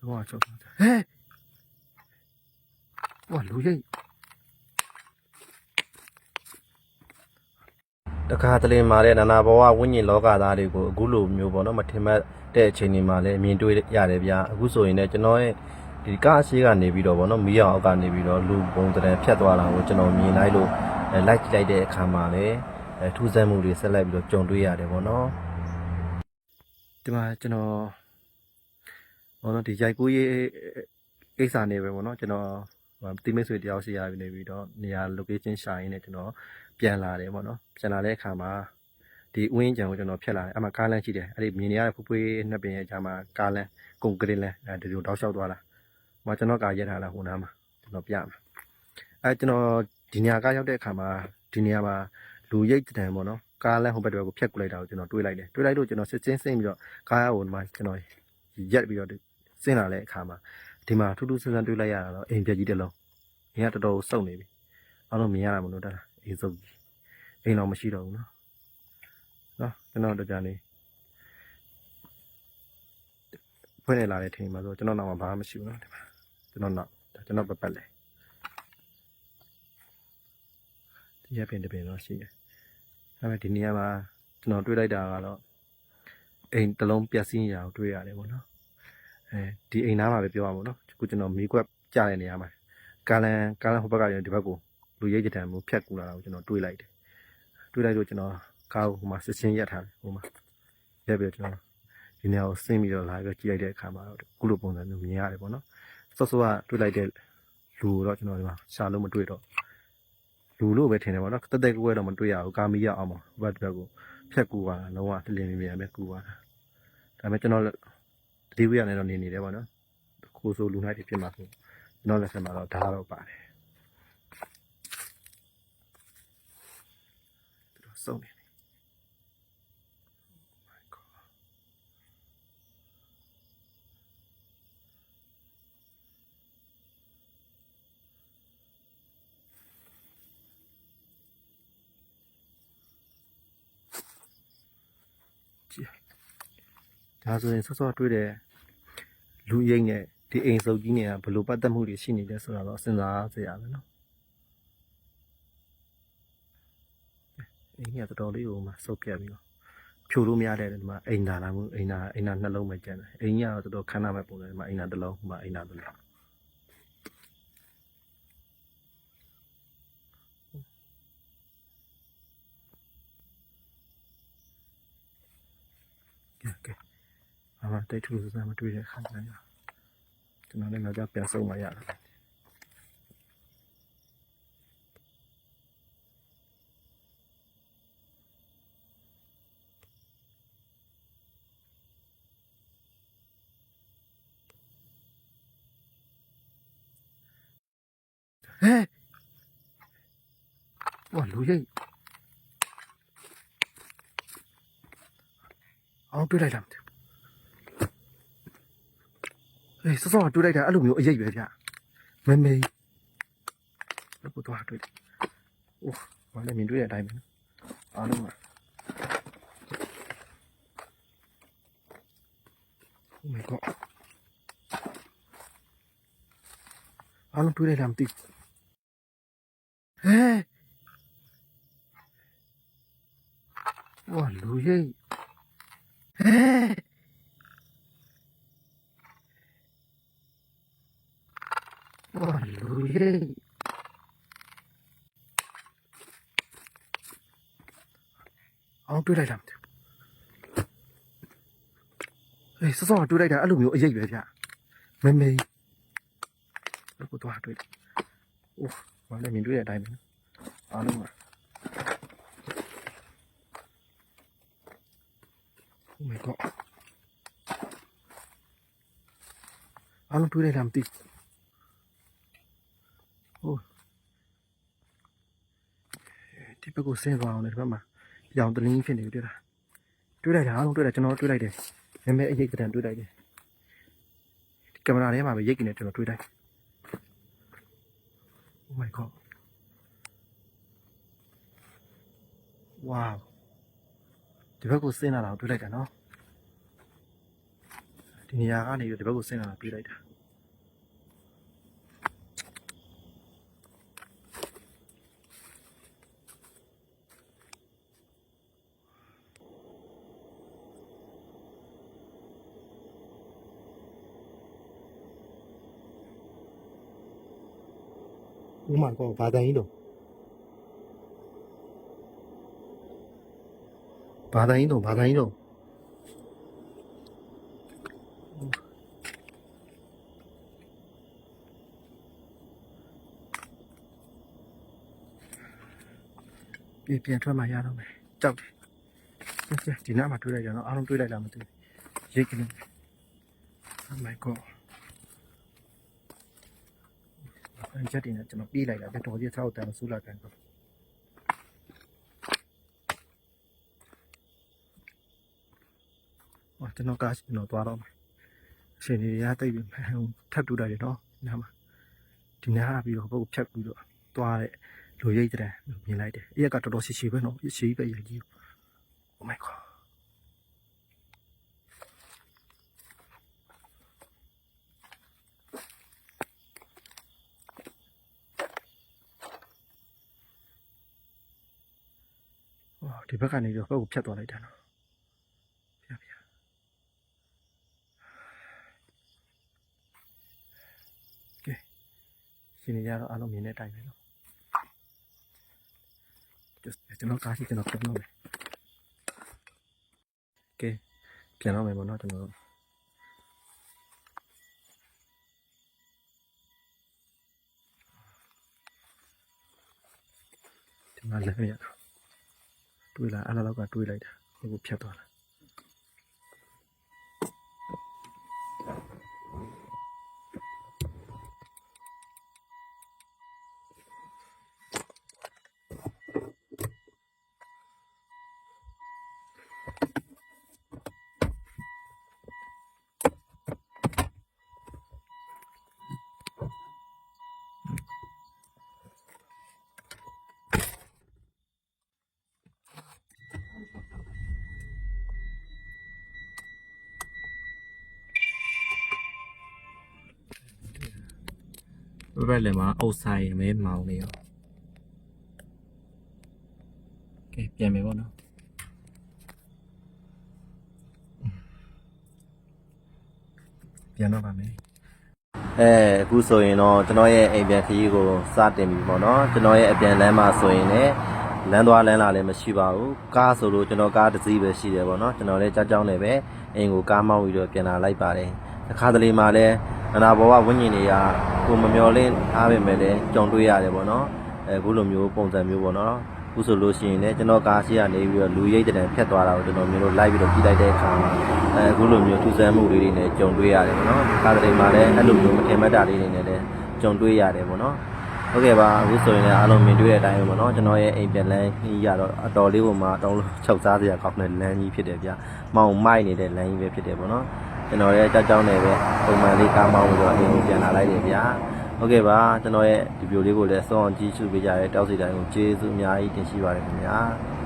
လုံးဝချောက်ဟဲ့ဝါလူရိတ်တခါတလေမှာတဲ့နာနာဘဝဝိညာဉ်လောကသားတွေကိုအခုလိုမျိုးပေါ့နော်မထင်မှတ်တဲ့အချိန်တွေမှာလည်းမြင်တွေ့ရတယ်ဗျာအခုဆိုရင်လည်းကျွန်တော်ရဲ့ဒီကားအရှိကနေပြီးတော့ဗောနော်မီးအောင်အောက်ကနေပြီးတော့လူပုံတရံဖြတ်သွားတာကိုကျွန်တော်မြင်လိုက်လို့အဲလိုက်ကြည့်လိုက်တဲ့အခါမှာလည်းအဲထူးဆန်းမှုတွေဆက်လက်ပြီးတော့ကြုံတွေ့ရတယ်ဗောနော်ဒီမှာကျွန်တော် ဘောနော်ဒီရိုက်ကူးရေးကိစ္စနေပဲဗောနော်ကျွန်တော်ဟိုတိမိတ်ဆွေတယောက်စီရနေပြီးတော့နေရာ location ရှာရင်းနဲ့ကျွန်တော်ပြန်လာတယ်ဗောနော်ပြန်လာတဲ့အခါမှာဒီဥယျာဉ်ကြံကိုကျွန်တော်ဖြတ်လာတယ်အမှကားလမ်းရှိတယ်အဲ့ဒီမြင်နေရတဲ့ဖူးဖွေးနှစ်ပင်ရဲ့ဂျာမှာကားလမ်းကုန်ကရစ်လမ်းအဲဒီလိုတောက်လျှောက်သွားတာဟိုကျွန်တော်ကားရက်ထားတာဟိုနားမှာကျွန်တော်ပြမှာအဲကျွန်တော်ဒီနေရာကားရောက်တဲ့အခါမှာဒီနေရာမှာလူရိတ်တံပေါ့နော်ကားလမ်းဟိုဘက်တွေကိုဖြတ်ကူလိုက်တာကိုကျွန်တော်တွေးလိုက်တယ်တွေးလိုက်လို့ကျွန်တော်စစ်ချင်းစိမ့်ပြီးတော့ကားဟိုမှာကျွန်တော်ရက်ပြီးတော့ ဆင်းလာတဲ့အခါမှာဒီမှာထူးထူးဆန်းဆန်းတွေးလိုက်ရတာတော့အိမ်ပြက်ကြီးတစ်လုံးအိမ်ကတော်တော်စုံနေပြီအားလုံးမြင်ရတာမလို့တလားအိမ်စုံကြီးအိမ်တော့မရှိတော့ဘူးနော်နော်ကျွန်တော်တို့ကြနေဖွင့်နေလာတဲ့ထင်မှာဆိုကျွန်တော်နောက်မှာဘာမှမရှိဘူးနော်ဒီမှာကျွန်တော်နောက်ဒါကျွန်တော်ပတ်ပတ်လေဒီရပင်တပင်တော့ရှိတယ်ဒါပေမဲ့ဒီနေရာမှာကျွန်တော်တွေးလိုက်တာကတော့အိမ်တစ်လုံးပြက်စီးရအောင်တွေးရတယ်ပေါ့နော် အဲဒီအိမ်သားမှာပဲပြောရမှာပေါ့နော်ခုကျွန်တော်မီးကွက်ကြားတဲ့နေရာမှာကာလန်ကာလန်ဟိုဘက်ကရင်ဒီဘက်ကိုလူရိတ်ကြံမှုဖြတ်ကူလာတာကိုကျွန်တော်တွေးလိုက်တယ်တွေးလိုက်လို့ကျွန်တော်ကားကိုဟိုမှာစစ်ချင်းရက်ထားတယ်ဟိုမှာရက်ပြီးတော့ကျွန်တော်ဒီနေရာကိုဆင်းပြီးတော့လာပြီးကြည့်လိုက်တဲ့အခါမှာတော့ခုလိုပုံစံမျိုးမြင်ရတယ်ပေါ့နော်စောစောကတွေးလိုက်တဲ့လူကိုတော့ကျွန်တော်ဒီမှာရှာလို့မတွေ့တော့လူလို့ပဲထင်တယ်ပေါ့နော်တက်တက်ကွဲတော့မတွေ့ရဘူးကာမီရအောင်မှာဟိုဘက်ဒီဘက်ကိုဖြတ်ကူပါတာလုံးဝတလင်းမြင်မြင်ပဲကူပါတာဒါပေမဲ့ကျွန်တော် တတိဝိရနဲ့တော့နေနေတယ်ပေါ့နော်ခိုးဆိုလူနိုင်တွေဖြစ်မှာဆိုကျွန်တော်လက်ဆက်မှာတော့ဓာတ်တော့ပါတယ်သူတို့စုံနေတယ် My God ကြည့် ဒါဆိုရင်ဆော့ဆော့တွေ့တယ်လူရိတ်နဲ့ဒီအိမ်စုပ်ကြီးเนี่ยဘယ်လိုပတ်သက်မှုတွေရှိနေလဲဆိုတာတော့စဉ်းစားစရာပဲเนาะအိမ်ကတော်တော်လေးကိုမှစုပ်ပြတ်ပြီးတော့ဖြိုလို့မရတဲ့ဒီမှာအိမ်သာလာမှုအိမ်သာအိမ်သာနှလုံးပဲကျန်တယ်အိမ်ကြီးကတော့တော်တော်ခမ်းနားမဲ့ပုံစံဒီမှာအိမ်သာတစ်လုံးဒီမှာအိမ်သာတစ်လုံးကဲကဲ အမတိတ်ထူးစမ်းမတွေ့တဲ့ခါကျရင်ကျွန်တော်လည်းငါကြပြန်ဆုံးမရတာဟဲ့ဝါလူရိတ်အောင်တွေ့လိုက်လားမသိဘူး ဟေးစောစောကတွေ့လိုက်တာအဲ့လိုမျိုးအရေးပဲဗျမမေလို့ကိုတော့တွေ့တယ်အိုးဘာလဲမြင်တွေ့တဲ့အတိုင်းပဲနော်အားလုံးပါ Oh my god အားလုံးတွေ့လိုက်လားမသိဘူးဟဲ့ဝါလူရိတ်ဟဲ့ဝါလူရိတ် အောင်တွေ့လိုက်လားမသိဘူးဟေးစောစောကတွေ့လိုက်တာအဲ့လိုမျိုးအရေးပဲဗျမမေလို့ကိုတော့တွေ့တယ်အိုးဘာလဲမြင်တွေ့တဲ့အတိုင်းပဲနော်အားလုံးပါ Oh my god အားလုံးတွေ့လိုက်လားမသိဘူးဟို ဒီဘက်ကိုဆင်းသွားအောင်လေဒီဘက်မှာရောင်တလင်းဖြစ်နေပြီတွေ့လားတွေ့လိုက်တာအားလုံးတွေ့လိုက်ကျွန်တော်တွေ့လိုက်တယ်နည်းနည်းအရေးကတန်တွေ့လိုက်တယ်ဒီကင်မရာထဲမှာပဲရိတ်ကနေကျွန်တော်တွေ့လိုက် Oh my god wow ဒီဘက်ကိုဆင်းလာတာကိုတွေ့လိုက်တာနော်ဒီနေရာကနေဒီဘက်ကိုဆင်းလာတာပြေးလိုက်တာ ဥမာကောဘာတန်ကြီးတော့ဘာတန်ကြီးတော့ဘာတန်ကြီးတော့ပြန်ပြန်ထွက်မှရတော့မယ်ကြောက်တယ်ဆက်ဆက်ဒီနားမှာတွေးလိုက်ကြတော့အားလုံးတွေးလိုက်လားမသိဘူးရိတ်ကလေး Oh my god အဲ့ချက်တင်နဲ့ကျွန်တော်ပြေးလိုက်တာတော်တော်ကြီးဆောက်တယ်ဆူလာကန်တော့ဟောကျွန်တော်ကားကျွန်တော်သွားတော့မယ်အရှင်ကြီးရတိတ်ပြီးထပ်တူတာရနော်နားမှာဒီနားပြီးတော့ဘုတ်ဖြတ်ပြီးတော့သွားတဲ့လူရိတ်တဲ့မြင်လိုက်တယ်အရက်ကတော်တော်ရှိရှိပဲနော်ရှိပဲရိုက်ကြီး Oh my god ဒီဘက်ကနေတော့ဘက်ကိုဖြတ်သွားလိုက်တာနော်ဖြတ်ဖြတ်ကဲရှင်နေကြတော့အားလုံးမြင်တဲ့အတိုင်းပဲနော်ကျွန်တော်ကားရှိကျွန်တော်ပြန်လို့မယ်ကဲပြန်တော့မယ်ပေါ့နော်ကျွန်တော်ဒီမှာလည်းရတွေး လာအဲ့လောက်ကတွေးလိုက်တာဟိုဖြတ်သွားတာ ဘက်လည်းမှာအုပ်ဆိုင်မဲမောင်နေရောကဲပြန်မယ်ပေါ့နော်ပြန်တော့ပါမယ်အဲအခုဆိုရင်တော့ကျွန်တော်ရဲ့အိမ်ပြန်ခရီးကိုစတင်ပြီပေါ့နော်ကျွန်တော်ရဲ့အပြန်လမ်းမှာဆိုရင်လည်းလမ်းသွားလမ်းလာလည်းမရှိပါဘူးကားဆိုလို့ကျွန်တော်ကားတစ်စီးပဲရှိတယ်ပေါ့နော်ကျွန်တော်လည်းကြောက်ကြောက်နေပဲအိမ်ကိုကားမောင်းပြီးတော့ပြန်လာလိုက်ပါတယ်တစ်ခါတလေမှလည်း အနာဘောကဝိညာဉ်တွေကကိုမမျော်လင့်အားပဲမဲ့လည်းကြုံတွေ့ရတယ်ပေါ့နော်အဲအခုလိုမျိုးပုံစံမျိုးပေါ့နော်အခုဆိုလို့ရှိရင်လည်းကျွန်တော်ကားရှိကနေပြီးတော့လူရိတ်တဲ့တန်ဖြတ်သွားတာကိုကျွန်တော်မျိုးလို့လိုက်ပြီးတော့ကြည့်လိုက်တဲ့အခါမှာအဲအခုလိုမျိုးထူးဆန်းမှုလေးတွေနဲ့ကြုံတွေ့ရတယ်ပေါ့နော်ကားတလေမှလည်းအဲ့လိုမျိုးမထင်မှတ်တာလေးတွေနဲ့လည်းကြုံတွေ့ရတယ်ပေါ့နော်ဟုတ်ကဲ့ပါအခုဆိုရင်လည်းအားလုံးမြင်တွေ့တဲ့အတိုင်းပဲပေါ့နော်ကျွန်တော်ရဲ့အိမ်ပြန်လန်းကြီးရတော့အတော်လေးပုံမှာအတော်လို့ချုပ်စားစရာကောင်းတဲ့လမ်းကြီးဖြစ်တယ်ဗျ။မောင်မိုက်နေတဲ့လမ်းကြီးပဲဖြစ်တယ်ပေါ့နော်။ ကျွန်တော်ရဲ့ကြောက်ကြောက်နေပဲပုံမှန်လေးကားမောင်းပြီးတော့အိမ်ကိုပြန်လာလိုက်တယ်ဗျာ။ဟုတ်ကဲ့ပါကျွန်တော်ရဲ့ဒီဗီဒီယိုလေးကိုလည်းစောင့်ကြည့်ရှုပေးကြတဲ့တောက်စီတိုင်းကိုကျေးဇူးအများကြီးတင်ရှိပါတယ်ခင်ဗျာ။